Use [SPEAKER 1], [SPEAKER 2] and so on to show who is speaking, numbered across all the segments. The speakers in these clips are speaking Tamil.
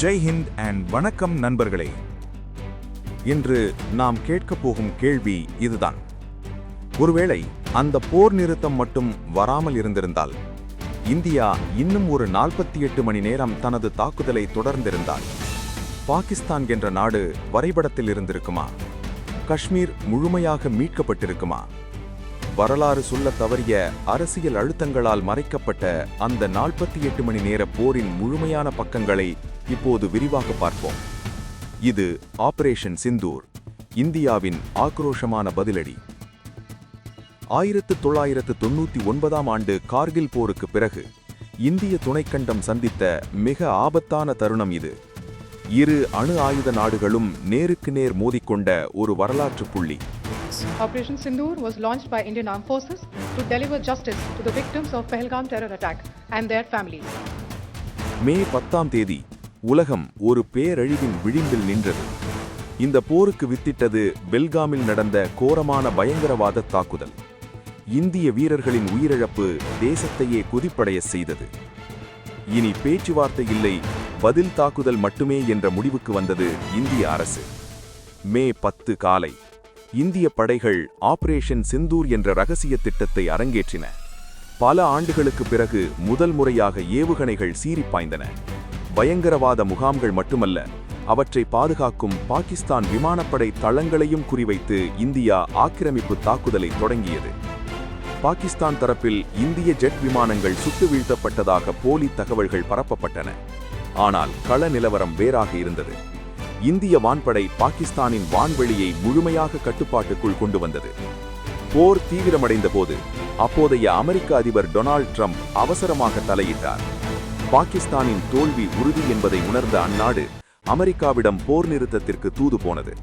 [SPEAKER 1] ஜெய் ஹிந்த் அண்ட் வணக்கம் நண்பர்களே. இன்று நாம் கேட்கப் போகும் கேள்வி இதுதான். ஒருவேளை அந்த போர் நிறுத்தம் மட்டும் வராமல் இருந்திருந்தால் இந்தியா இன்னும் ஒரு நாற்பத்தி எட்டு மணி நேரம் தனது தாக்குதலை தொடர்ந்திருந்தால் பாகிஸ்தான் என்ற நாடு வரைபடத்தில் இருந்திருக்குமா? காஷ்மீர் முழுமையாக மீட்கப்பட்டிருக்குமா? வரலாறு சொல்ல தவறிய அரசியல் அழுத்தங்களால் மறைக்கப்பட்ட அந்த நாற்பத்தி எட்டு மணி நேர போரின் முழுமையான பக்கங்களை இப்போது விரிவாக பார்ப்போம். இது ஆபரேஷன் சிந்தூர் இந்தியாவின் ஆக்ரோஷமான பதிலடி. ஆயிரத்து தொள்ளாயிரத்து தொண்ணூற்றி ஒன்பதாம் ஆண்டு கார்கில் போருக்கு பிறகு இந்திய துணைக்கண்டம் சந்தித்த மிக ஆபத்தான தருணம் இது. இரு அணு ஆயுத நாடுகளும் நேருக்கு நேர் மோதிக்கொண்ட ஒரு வரலாற்று புள்ளி.
[SPEAKER 2] Operation Sindoor was launched by Indian Armed Forces to deliver justice to the victims of Pahalgam terror attack and their families.
[SPEAKER 1] மே பத்தாம் தேதி உலகம் ஒரு பேரழிவின் விளிம்பில் நின்றது. இந்த போருக்கு வித்திட்டது பெல்காமில் நடந்த கோரமான பயங்கரவாத தாக்குதல். இந்திய வீரர்களின் உயிரிழப்பு தேசத்தையே குதிப்படைய செய்தது. இனி பேச்சுவார்த்தை இல்லை பதில் தாக்குதல் மட்டுமே என்ற முடிவுக்கு வந்தது இந்திய அரசு. மே பத்து காலை இந்திய படைகள் ஆபரேஷன் சிந்தூர் என்ற ரகசிய திட்டத்தை அரங்கேற்றின. பல ஆண்டுகளுக்கு பிறகு முதல் முறையாக ஏவுகணைகள் சீறிப்பாய்ந்தன. பயங்கரவாத முகாம்கள் மட்டுமல்ல அவற்றை பாதுகாக்கும் பாகிஸ்தான் விமானப்படை தளங்களையும் குறிவைத்து இந்தியா ஆக்கிரமிப்பு தாக்குதலை தொடங்கியது. பாகிஸ்தான் தரப்பில் இந்திய ஜெட் விமானங்கள் சுட்டு வீழ்த்தப்பட்டதாக போலி தகவல்கள் பரப்பப்பட்டன. ஆனால் கள நிலவரம் வேறாக இருந்தது. இந்திய வான்படை பாகிஸ்தானின் வான்வெளியை முழுமையாக கட்டுப்பாட்டுக்குள் கொண்டு வந்தது. போர் தீவிரமடைந்த போது அப்போதைய அமெரிக்க அதிபர் டொனால்ட் ட்ரம்ப் அவசரமாக தலையிட்டார். பாகிஸ்தானின் தோல்வி உறுதி என்பதை உணர்ந்த அந்நாடு அமெரிக்காவிடம் போர் நிறுத்தத்திற்கு தூது போனது.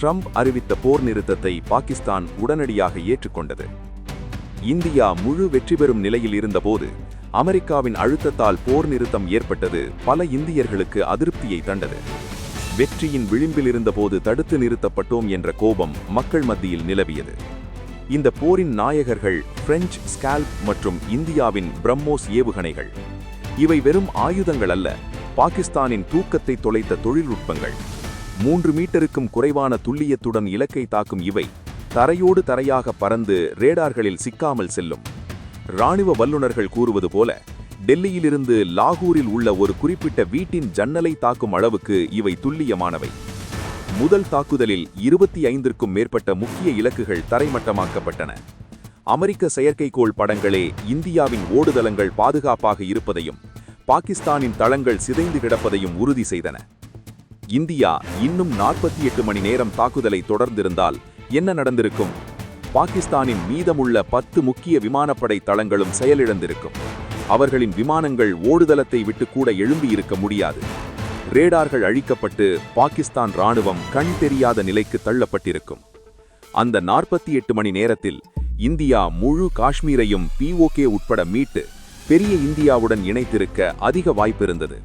[SPEAKER 1] ட்ரம்ப் அறிவித்த போர் நிறுத்தத்தை பாகிஸ்தான் உடனடியாக ஏற்றுக்கொண்டது. இந்தியா முழு வெற்றி பெறும் நிலையில் இருந்தபோது அமெரிக்காவின் அழுத்தத்தால் போர் நிறுத்தம் ஏற்பட்டது. பல இந்தியர்களுக்கு அதிருப்தியை தண்டது வெற்றியின் விளிம்பில் இருந்தபோது தடுத்து நிறுத்தப்பட்டோம் என்ற கோபம் மக்கள் மத்தியில் நிலவியது. இந்த போரின் நாயகர்கள் பிரெஞ்சு ஸ்கால்ப் மற்றும் இந்தியாவின் பிரம்மோஸ் ஏவுகணைகள். இவை வெறும் ஆயுதங்கள் அல்ல பாகிஸ்தானின் தூக்கத்தை தொலைத்த தொழில்நுட்பங்கள். மூன்று மீட்டருக்கும் குறைவான துல்லியத்துடன் இலக்கை தாக்கும் இவை தரையோடு தரையாக பறந்து ரேடார்களில் சிக்காமல் செல்லும். ராணுவ வல்லுநர்கள் கூறுவது போல டெல்லியிலிருந்து லாகூரில் உள்ள ஒரு குறிப்பிட்ட வீட்டின் ஜன்னலை தாக்கும் அளவுக்கு இவை துல்லியமானவை. முதல் தாக்குதலில் இருபத்தி ஐந்திற்கும் மேற்பட்ட முக்கிய இலக்குகள் தரைமட்டமாக்கப்பட்டன. அமெரிக்க செயற்கைக்கோள் படங்களே இந்தியாவின் ஓடுதளங்கள் பாதுகாப்பாக இருப்பதையும் பாகிஸ்தானின் தளங்கள் சிதைந்து கிடப்பதையும் உறுதி செய்தன. இந்தியா இன்னும் நாற்பத்தி எட்டு மணி நேரம் தாக்குதலை தொடர்ந்திருந்தால் என்ன நடந்திருக்கும்? பாகிஸ்தானின் மீதமுள்ள பத்து முக்கிய விமானப்படை தளங்களும் செயலிழந்திருக்கும். அவர்களின் விமானங்கள் ஓடுதளத்தை விட்டு கூட எழும்பியிருக்க முடியாது. ரேடார்கள் அழிக்கப்பட்டு பாகிஸ்தான் ராணுவம் கண் தெரியாத நிலைக்கு தள்ளப்பட்டிருக்கும். அந்த நாற்பத்தி எட்டு மணி நேரத்தில் இந்தியா முழு காஷ்மீரையும் பிஓகே உட்பட மீட்டு பெரிய இந்தியாவுடன் இணைத்திருக்க அதிக வாய்ப்பிருந்தது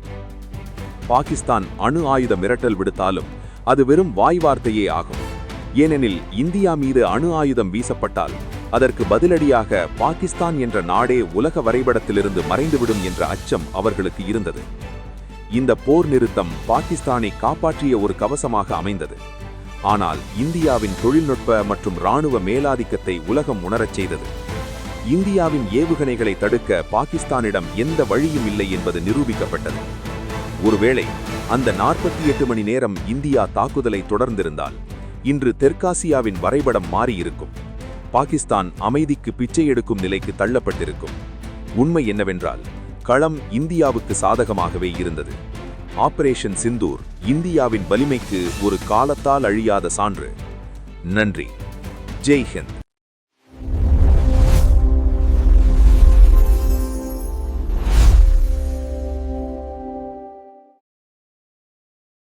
[SPEAKER 1] பாகிஸ்தான் அணு ஆயுத மிரட்டல் விடுத்தாலும் அது வெறும் வாய் வார்த்தையே ஆகும். ஏனெனில் இந்தியா மீது அணு ஆயுதம் வீசப்பட்டால் அதற்கு பதிலடியாக பாகிஸ்தான் என்ற நாடே உலக வரைபடத்திலிருந்து மறைந்துவிடும் என்ற அச்சம் அவர்களுக்கு இருந்தது. இந்த போர் நிறுத்தம் பாகிஸ்தானை காப்பாற்றிய ஒரு கவசமாக அமைந்தது. ஆனால் இந்தியாவின் தொழில்நுட்ப மற்றும் இராணுவ மேலாதிக்கத்தை உலகம் உணரச் செய்தது. இந்தியாவின் ஏவுகணைகளை தடுக்க பாகிஸ்தானிடம் எந்த வழியும் இல்லை என்பது நிரூபிக்கப்பட்டது. ஒருவேளை அந்த நாற்பத்தி எட்டு மணி நேரம் இந்தியா தாக்குதலை தொடர்ந்திருந்தால் இன்று தெற்காசியாவின் வரைபடம் மாறியிருக்கும். பாகிஸ்தான் அமைதிக்கு பிச்சை எடுக்கும் நிலைக்கு தள்ளப்பட்டிருக்கும். உண்மை என்னவென்றால் களம் இந்தியாவுக்கு சாதகமாகவே இருந்தது. ஆபரேஷன் சிந்தூர் இந்தியாவின் வலிமைக்கு ஒரு காலத்தால் அழியாத சான்று. நன்றி. ஜெய்ஹிந்த்